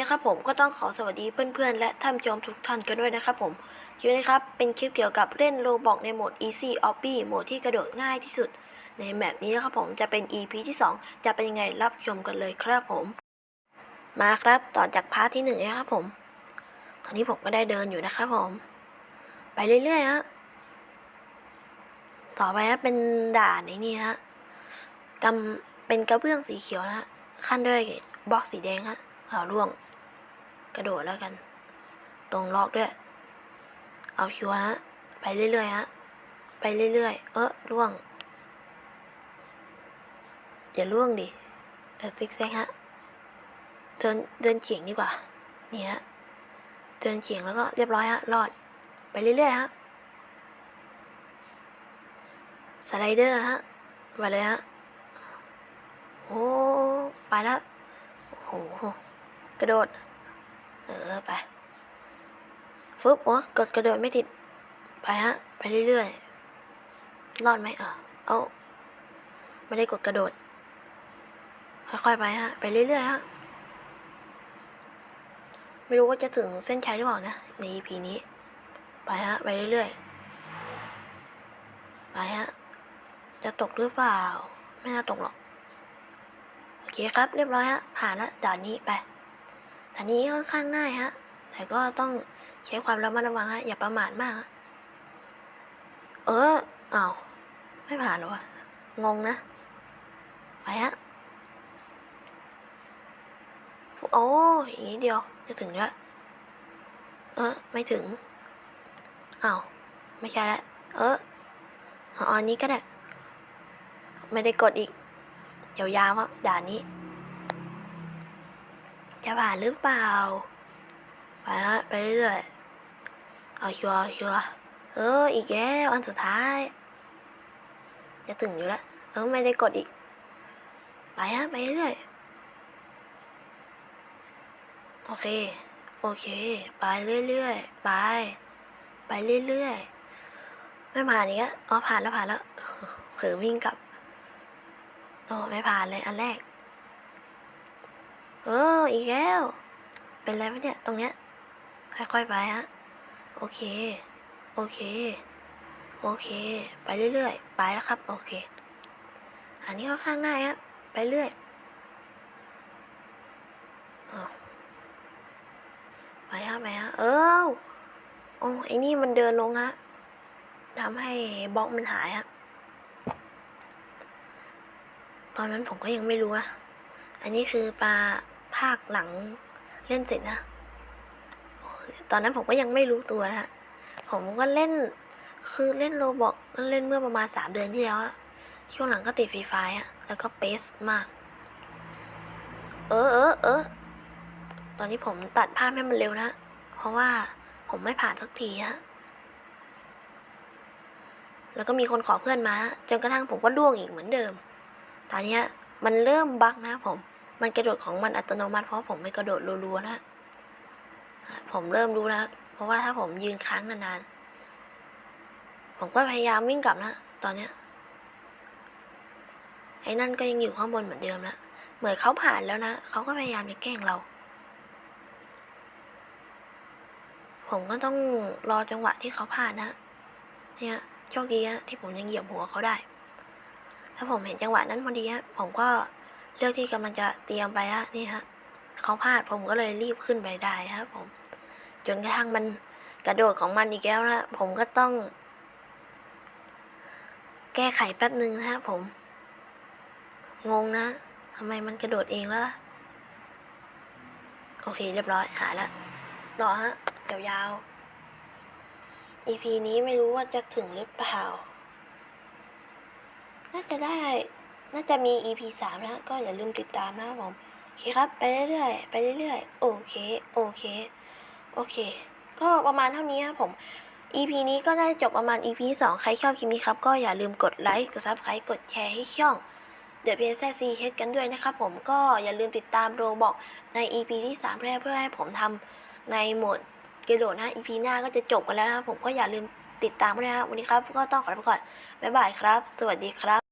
นะครับผมก็ต้องขอสวัสดีเพื่อนๆ และท่านผู้ชมทุกท่านกันด้วยนะครับผมคลิปนี้ครับเป็นคลิปเกี่ยวกับเล่นโลบอกในโหมด Easy o b b y โหมดที่กระโดดง่ายที่สุด ในแมปนี้นะครับผมจะเป็น EP ที่ 2 จะเป็นยังไงรับชมกันเลยครับผม มาครับต่อจากพาร์ทที่หนึ่งนะครับผม ตอนนี้ผมก็ได้เดินอยู่นะครับผม ไปเรื่อยๆฮะต่อไปฮะเป็นด่านในนี่ฮะกำเป็นกระเบื้องสีเขียวนะฮะขั้นด้วยบล็อกสีแดงฮะ เอาล่วง กระโดดแล้วกัน ตรงล็อกด้วย เอาชัวฮะ ไปเรื่อยๆฮะ ไปเรื่อยๆ เออล่วง อย่าล่วงดิเออซิกแซกฮะ เดินเดินเฉียงดีกว่า นี่ฮะ เดินเฉียงแล้วก็เรียบร้อยฮะ รอด ไปเรื่อยๆฮะ สไลเดอร์ฮะ ไปเลยฮะ โอ้ ไปแล้ว โอ้โห กระโดด เออไปฟึบวะกดกระโดดไม่ติด ไปฮะ ไปเรื่อยๆ รอดไหมเออเอาไม่ได้กดกระโดด ค่อยๆไปฮะ ไปเรื่อยๆฮะ ไม่รู้ว่าจะถึงเส้นชัยหรือเปล่านะ ใน EP นี้ ไปฮะ ไปเรื่อยๆ ไปฮะ จะตกหรือเปล่า ไม่น่าตกหรอก โอเคครับ เรียบร้อยฮะ ผ่านล้วด่านนี้ไป ด่านนี้ค่อนข้างง่ายฮะ แต่ก็ต้องใช้ความระมัดระวังฮะ อย่าประมาทมาก เอออ้าวไม่ผ่านหรอวะ งงนะ ไปฮะ โอ้อย่างนี้เดียว จะถึงแล้วเออ ไม่ถึงอ้าวไม่ใช่ล้วเออเอาอันนี้ก็ได้ ไม่ได้กดอีกยาวๆอะด่านนี้ จะผ่านหรือเปล่า ไปฮะไปเรื่อยเอาชัวร์เอาชัวร์เออ อีกแล้วอันสุดท้าย จะถึงอยู่แล้วเออไม่ได้กดอีก ไปฮะไปเรื่อยโอเค โอเค ไปเรื่อยๆ ไป ไปเรื่อยๆ ไม่ผ่านอีกแล้วอ๋อผ่านแล้วผ่านแล้วเผลอวิ่งกลับโอ้ไม่ผ่านเลยอันแรก เอออีกแล้ว เป็นไรวะเนี่ยตรงเนี้ย ค่อยๆไปฮะ โอเค โอเค โอเค ไปเรื่อยๆ ไปแล้วครับ โอเค อันนี้ค่อนข้างง่ายฮะ ไปเรื่อยอไปฮะไปฮะ เออโอ้ไอ้นี่มันเดินลงฮะทำให้บล็อกมันหายฮะ ตอนนั้นผมก็ยังไม่รู้นะ อันนี้คือปลา ภาคหลังเล่นเสร็จนะ ตอนนั้นผมก็ยังไม่รู้ตัวนะผมก็เล่นคือเล่นโรบอกเล่นเมื่อประมาณสามเดือนที่แล้วอะช่วงหลังก็ติดฟรีไฟอะแล้วก็เปสมาก เออเออเออตอนนี้ผมตัดภาพให้มันเร็วนะ เพราะว่าผมไม่ผ่านสักทีฮะแล้วก็มีคนขอเพื่อนมา จนกระทั่งผมก็ล่วงอีกเหมือนเดิม ตอนนี้มันเริ่มบั๊กนะผม มันกระโดดของมันอัตโนมัติเพราะผมไม่กระโดดรัวๆนะผมเริ่มรู้แล้ว เพราะว่าถ้าผมยืนค้างนานๆ ผมก็พยายามวิ่งกลับนะตอนเนี้ยไอ้นั่นก็ยังอยู่ข้างบนเหมือนเดิมนะเหมือนเขาผ่านแล้วนะเขาก็พยายามจะแกล้งเรา ผมก็ต้องรอจังหวะที่เขาผ่านนะเนี่ยโชคดีนะที่ผมยังเหยียบหัวเขาได้ ถ้าผมเห็นจังหวะนั้นพอดีฮะผมก็ เลือกที่กำลังจะเตรียมไปฮะนี่ฮะเขาพลาดผมก็เลยรีบขึ้นไปได้ครับผม จนกระทั่งมันกระโดดของมันอีกแล้วนะผมก็ต้อง แก้ไขแป๊บหนึ่งนะครับผม งงนะทำไมมันกระโดดเองล่ะโอเค เรียบร้อยหายแล้วต่อฮะยาวๆ EP นี้ไม่รู้ว่าจะถึงหรือเปล่า น่าจะได้ น่าจะมี EP สามนะ ก็อย่าลืมติดตามนะครับผม โอเคครับ ไปเรื่อยๆ ไปเรื่อยๆ โอเค โอเค โอเค ก็ประมาณเท่านี้ครับผม EP นี้ก็ได้จบประมาณ EP สองใครชอบคลิปนี้ครับ ก็อย่าลืมกดไลค์ กดซับสไครต์กดแชร์ให้ช่อง The p s c h กันด้วยนะครับผม ก็อย่าลืมติดตามโรบอกใน EP ที่3เพื่อเพื่อให้ผมทำในโหมดกระโดดนะ EP หน้าก็จะจบกันแล้วนะครับผม ก็อย่าลืมติดตามด้วยนะครับวันนี้ครับ ก็ต้องขอลาไปก่อน บ๊ายบายครับ สวัสดีครับ